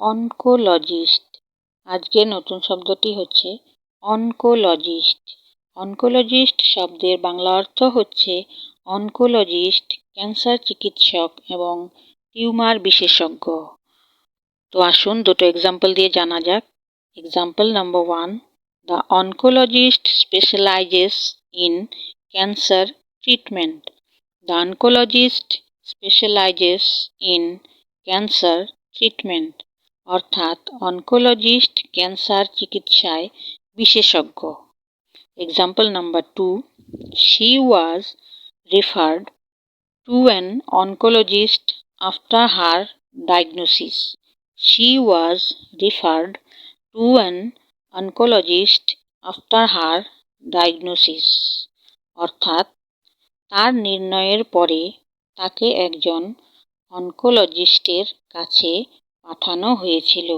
Oncologist. আজকের নতুন শব্দটি হচ্ছে অনকোলজিস্ট। অনকোলজিস্ট শব্দের বাংলা অর্থ হচ্ছে অনকোলজিস্ট, ক্যান্সার চিকিৎসক এবং টিউমার বিশেষজ্ঞ। তো আসুন দুটো এক্সাম্পল দিয়ে জানা যাক। Example number one the oncologist specializes in cancer treatment the oncologist specializes in cancer treatment অর্থাৎ অনকোলজিস্ট ক্যান্সার চিকিৎসায় বিশেষজ্ঞ। Example number two she was referred to an oncologist after her diagnosis she was referred to an oncologist after her diagnosis অর্থাৎ তার নির্ণয়ের পরে তাকে একজন অনকোলজিস্টের কাছে পাঠানো হয়েছিল।